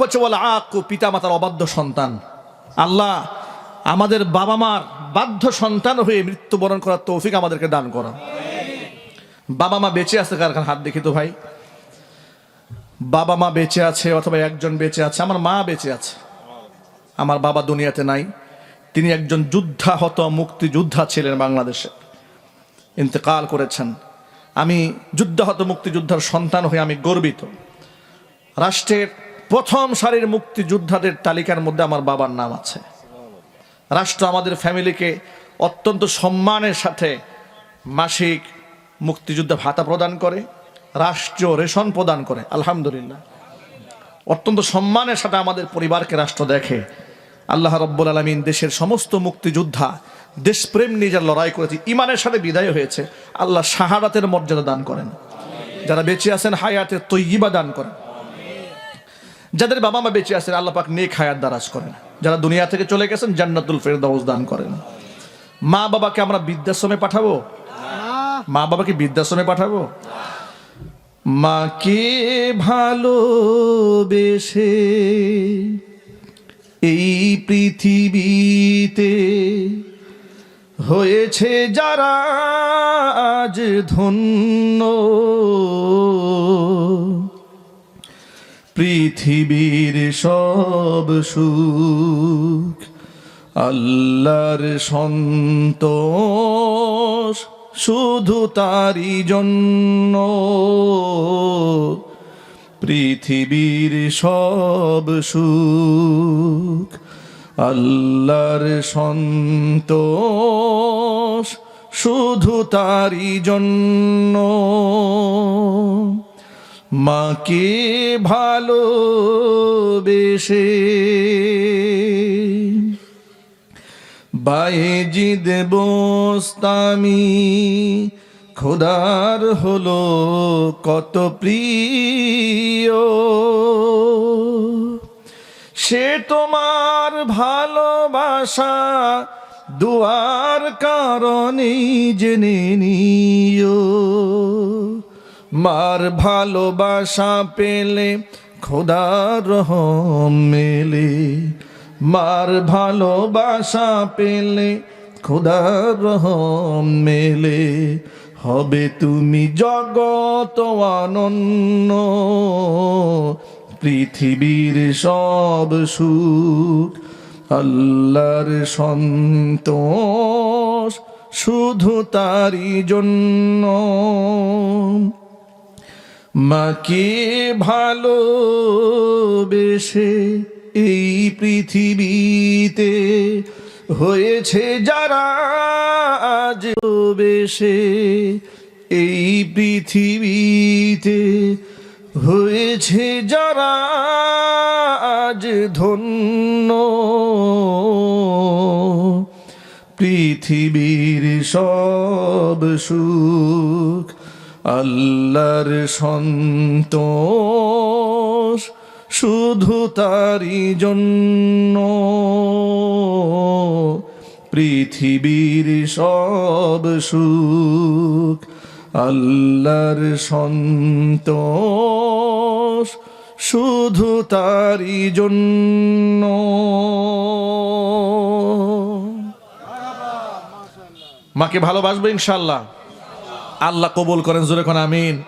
আক পিতা মাতার অবাধ্য সন্তান। আল্লাহ আমাদের বাবা মার বাধ্য সন্তান হয়ে মৃত্যুবরণ করার তৌফিক আমাদেরকে দান করো। বাবা মা বেঁচে আছে কার কার হাত দেখি ভাই? বাবা মা বেঁচে আছে অথবা একজন বেঁচে আছে, আমার মা বেঁচে আছে। আমার বাবা দুনিয়াতে নাই, তিনি একজন যুদ্ধাহত, মুক্তিযোদ্ধা ছিলেন বাংলাদেশে। ইন্তেকাল করেছেন। আমি যুদ্ধাহত, মুক্তিযোদ্ধার সন্তান হয়ে আমি গর্বিত। রাষ্ট্রের প্রথম সারির মুক্তিযোদ্ধাদের তালিকার মধ্যে আমার বাবার নাম আছে। রাষ্ট্র আমাদের ফ্যামিলিকে অত্যন্ত সম্মানের সাথে মাসিক মুক্তিযোদ্ধা ভাতা প্রদান করে রাষ্ট্রীয় রেশন প্রদান করে, আলহামদুলিল্লাহ। অত্যন্ত সম্মানের সাথে আমাদের পরিবারকে রাষ্ট্র দেখে আল্লাহ রব্বুল আলমিন দেশের সমস্ত মুক্তিযোদ্ধা, দেশপ্রেম নিয়ে যারা লড়াই করেছে ইমানের সাথে বিদায় হয়েছে, আল্লাহ শাহাদাতের মর্যাদা দান করেন। যারা বেঁচে আছেন, হায়াতের তৈবা দান করেন। যাদের বাবা মা বেঁচে আছেন, আল্লাহ পাক নেক হায়াত দারাজ করেন। যারা দুনিয়া থেকে চলে গেছেন, জান্নাতুল ফেরদাউস দান করেন। মা বাবাকে আমরা বৃদ্ধাশ্রমে পাঠাবো? মা বাবাকে বৃদ্ধাশ্রমে পাঠাবো? মাকে ভালোবেসে এই পৃথিবীতে হয়েছে যারা আজ ধন্য। পৃথিবীর সব সুখ, আল্লাহর সন্তোষ শুধু তারই জন্য। পৃথিবীর সব সুখ, আল্লাহর সন্তোষ শুধু তারই জন্য। মাকে ভালোবেসে। বাইজিদ বোস্তামি খোদার হলো কত প্রিয়। সে তোমার ভালোবাসা দুয়ার কারণেই জেনে নিও। মার ভালোবাসা পেলে খোদার রহম মেলে। মার ভালোবাসা পেলে খোদার রহম মেলে। হবে তুমি জগত আনন্য পৃথিবীর সব সুখ আল্লাহর সন্তোষ শুধু তারই জন্য। মাকে ভালোবেসে এই পৃথিবীতে হয়েছে যারা আজ বেশে এই পৃথিবীতে হয়েছে যারা আজ ধন্য। পৃথিবীর সব সুখ আল্লাহর সন্তোষ শুধু তারই জন্য। পৃথিবীর সব সুখ আল্লাহর সন্তোষ শুধু তারই জন্য। মাকে ভালোবাসবে ইনশাল্লাহ আল্লাহ কবুল করেন জোরে কোন আমিন।